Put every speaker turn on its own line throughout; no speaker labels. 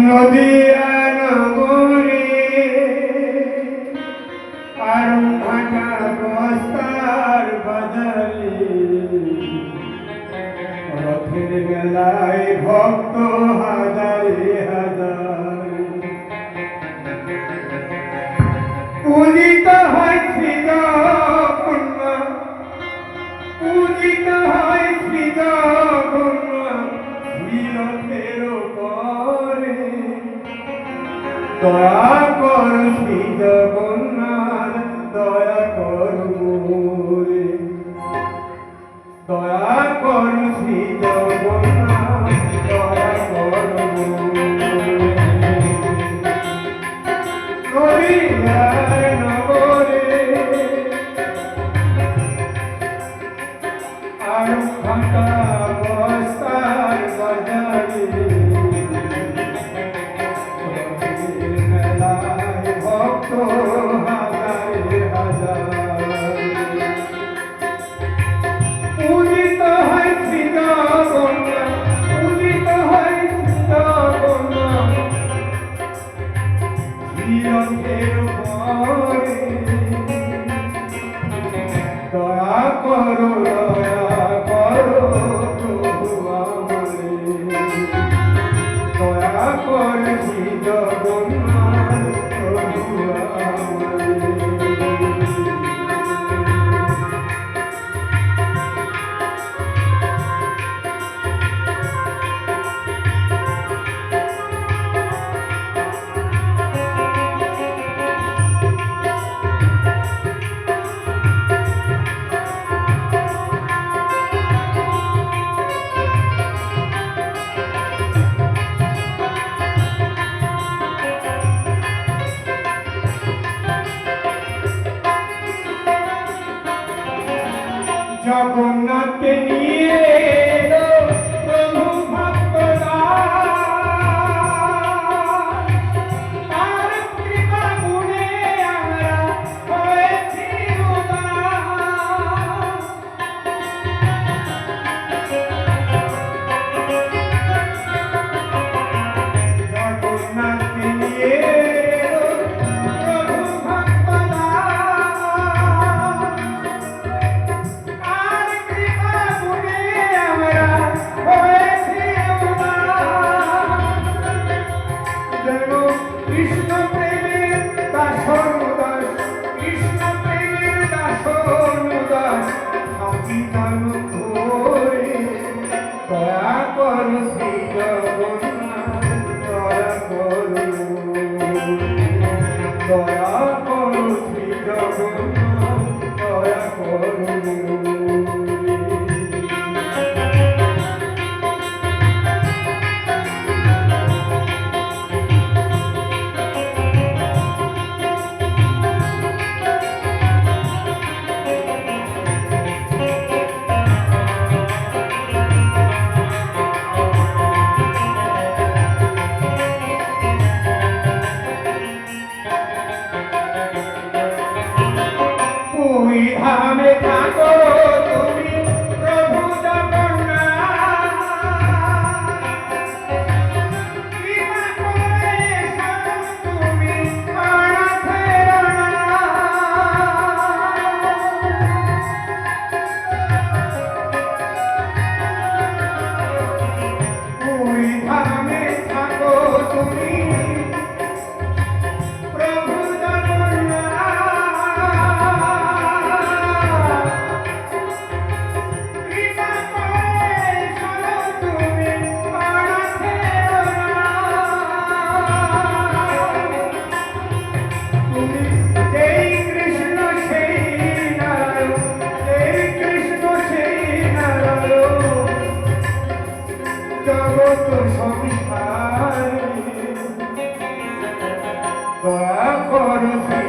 নদী নগরী কারণ ভাটার বস্তার বাজালি রথের মেলায় ভক্ত হা দয়া কর জগন্নাথ দয়া কর মোরে দয়া কর শ্রী জগন্নাথ দয়া কর মোরে নগরে। আর ঘণ্টা Oh, I'm not sabonate ni we have a Agora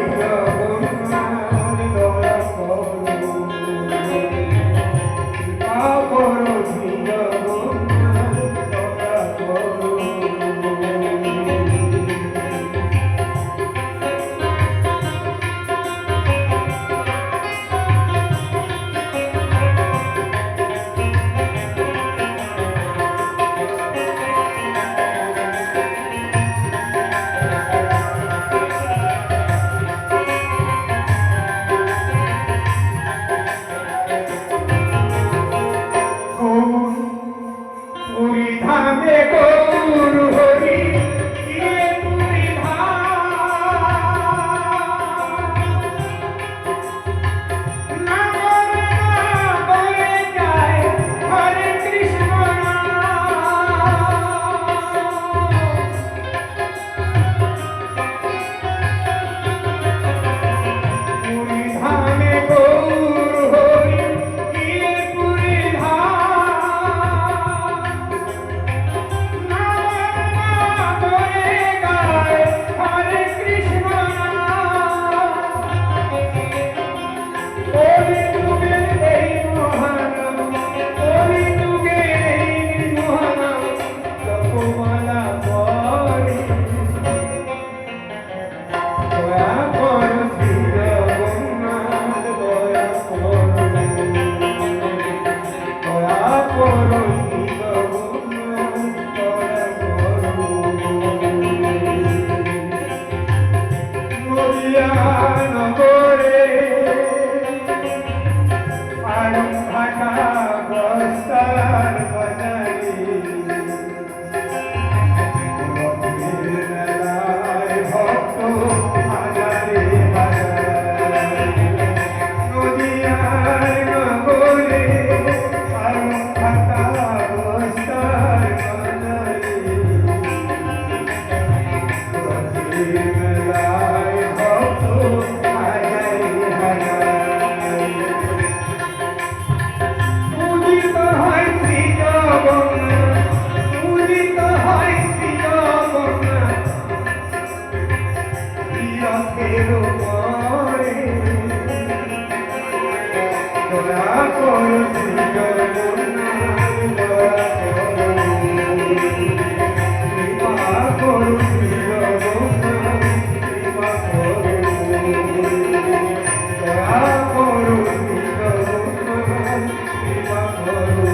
Oh,